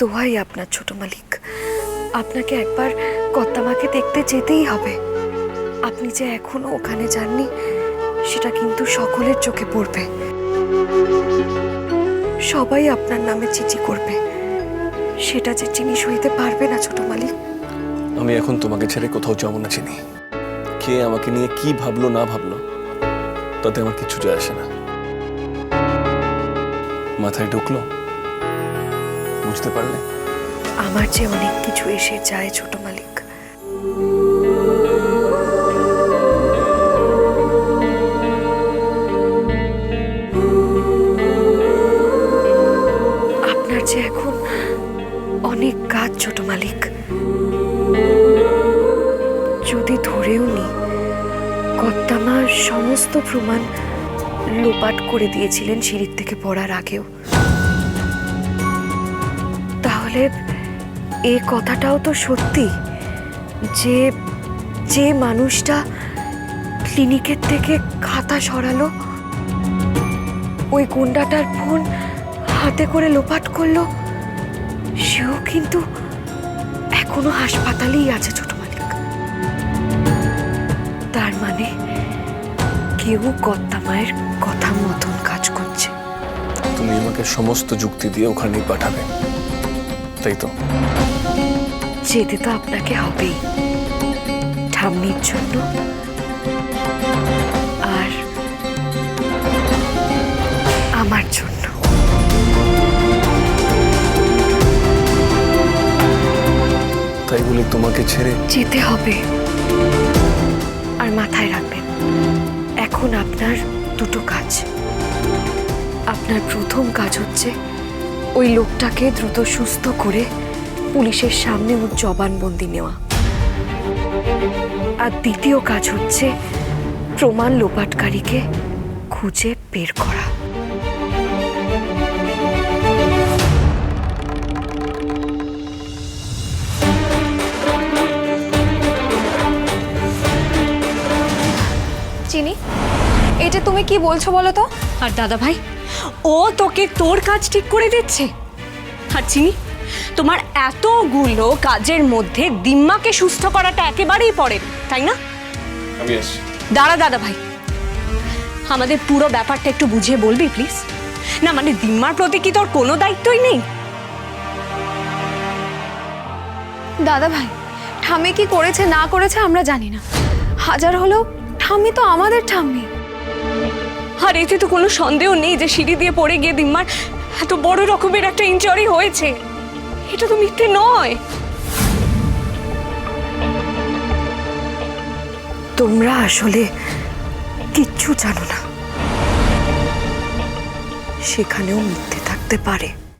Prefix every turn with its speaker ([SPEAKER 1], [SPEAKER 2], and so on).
[SPEAKER 1] দোহাই আপনার ছোট মালিক। আপনাকে একবার কর্তামাকে দেখতে যেতেই হবে। আপনি যে এখনও ওখানে যাননি, সেটা কিন্তু সকলের চোখে পড়বে। সবাই আপনার নামে চিঠি করবে। সেটা যে জিনিস হইতে পারবে না ছোট মালিক।
[SPEAKER 2] আমি এখন তোমাকে ছেড়ে কোথাও যাব না চিনি। কে আমাকে নিয়ে কি ভাবলো না ভাবলো, তাতে আমার কিছু যায় আসে না। মাথায় ঢুকলো বুঝতে পারলে?
[SPEAKER 1] আমার যে অনেক কিছু এসে যায়, ছোট মালিক। আপনার যে এখন অনেক কাজ, ছোট মালিক। যদি ধরেও নি, কর্তামার সমস্ত প্রমাণ লোপাট করে দিয়েছিলেন সিঁড়ির থেকে পড়ার আগেও। তাহলে এ কথাটাও তো সত্যি যে যে মানুষটা ক্লিনিকের থেকে খাতা সরালো, ওই গুন্ডাটার ফোন হাতে করে লোপাট করল, সেও কিন্তু এখনও হাসপাতালেই আছে ছোট মালিক। তার মানে কেউ কর্তা মায়ের কথা মতন কাজ করছে।
[SPEAKER 2] তুমি আমাকে সমস্ত যুক্তি দিয়ে ওখানেই পাঠাবে। তাই তো।
[SPEAKER 1] যেতে তো আপনাকে হবেই। ঠাম্মির জন্য। আর আমার জন্য।
[SPEAKER 2] তাই বলে তোমাকে ছেড়ে
[SPEAKER 1] যেতে হবে। আর মাথায় রাখবেন এখন আপনার দুটো কাজ। আপনার প্রথম কাজ হচ্ছে ওই লোকটাকে দ্রুত সুস্থ করে পুলিশের সামনে ওর জবানবন্দি নেওয়া। আর দ্বিতীয় কাজ হচ্ছে প্রমাণ লোপাটকারীকে খুঁজে বের করা।
[SPEAKER 3] চিনি, এটা তুমি কি বলছো বলো তো?
[SPEAKER 4] আর দাদা ভাই ও তোকে তোর কাজ ঠিক করে দিচ্ছে। আর চিনি তোমার এতগুলো কাজের মধ্যে দিম্মাকে সুস্থ করাটা একেবারেই পড়ে তাই না?
[SPEAKER 2] আমি
[SPEAKER 4] দাঁড়া দাদা ভাই আমাদের পুরো ব্যাপারটা একটু বুঝিয়ে বলবি প্লিজ? না মানে দিম্মার প্রতি কি তোর কোনো দায়িত্বই নেই?
[SPEAKER 3] দাদা ভাই ঠাম্মি কি করেছে না করেছে আমরা জানি না। হাজার হলেও ঠাম্মি তো আমাদের ঠাম্মি।
[SPEAKER 4] আর এতে তো কোনো সন্দেহ নেই যে সিঁড়ি দিয়ে পড়ে গিয়ে দিম্মার এত বড় রকমের একটা ইনজুরি হয়েছে। এটা তো মিথ্যে নয়।
[SPEAKER 1] তোমরা আসলে কিচ্ছু জানো না। সেখানেও মিথ্যে থাকতে পারে।